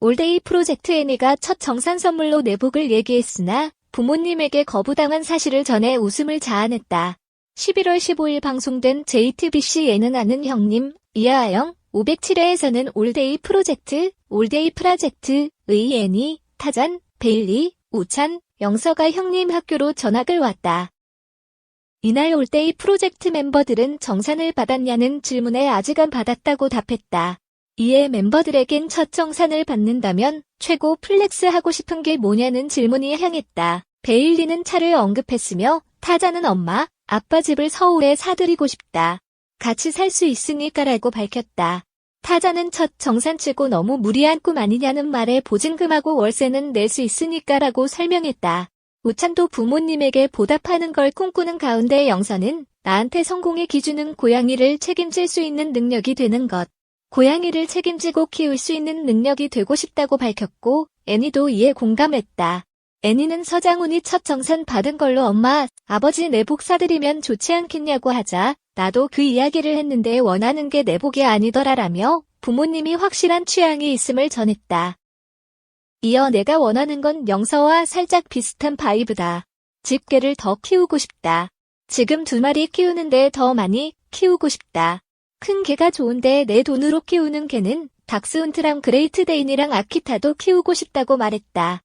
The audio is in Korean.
올데이 프로젝트 애니가 첫 정산 선물로 내복을 얘기했으나 부모님에게 거부당한 사실을 전해 웃음을 자아냈다. 11월 15일 방송된 JTBC 예능 아는 형님, 이하영, 507회에서는 올데이 프로젝트, 올데이 프라젝트의 애니, 타잔, 베일리, 우찬, 영서가 형님 학교로 전학을 왔다. 이날 올데이 프로젝트 멤버들은 정산을 받았냐는 질문에 아직 안 받았다고 답했다. 이에 멤버들에겐 첫 정산을 받는다면 최고 플렉스 하고 싶은 게 뭐냐는 질문이 향했다. 베일리는 차를 언급했으며 타자는 엄마, 아빠 집을 서울에 사드리고 싶다. 같이 살 수 있으니까라고 밝혔다. 타자는 첫 정산 치고 너무 무리한 꿈 아니냐는 말에 보증금하고 월세는 낼 수 있으니까라고 설명했다. 우찬도 부모님에게 보답하는 걸 꿈꾸는 가운데 영서는 나한테 성공의 기준은 고양이를 책임질 수 있는 능력이 되는 것. 고양이를 책임지고 키울 수 있는 능력이 되고 싶다고 밝혔고 애니도 이에 공감했다. 애니는 서장훈이 첫 정산 받은 걸로 엄마, 아버지 내복 사드리면 좋지 않겠냐고 하자 나도 그 이야기를 했는데 원하는 게 내복이 아니더라라며 부모님이 확실한 취향이 있음을 전했다. 이어 내가 원하는 건 영서와 살짝 비슷한 바이브다. 집게를 더 키우고 싶다. 지금 두 마리 키우는데 더 많이 키우고 싶다. 큰 개가 좋은데 내 돈으로 키우는 개는 닥스훈트랑 그레이트 데인이랑 아키타도 키우고 싶다고 말했다.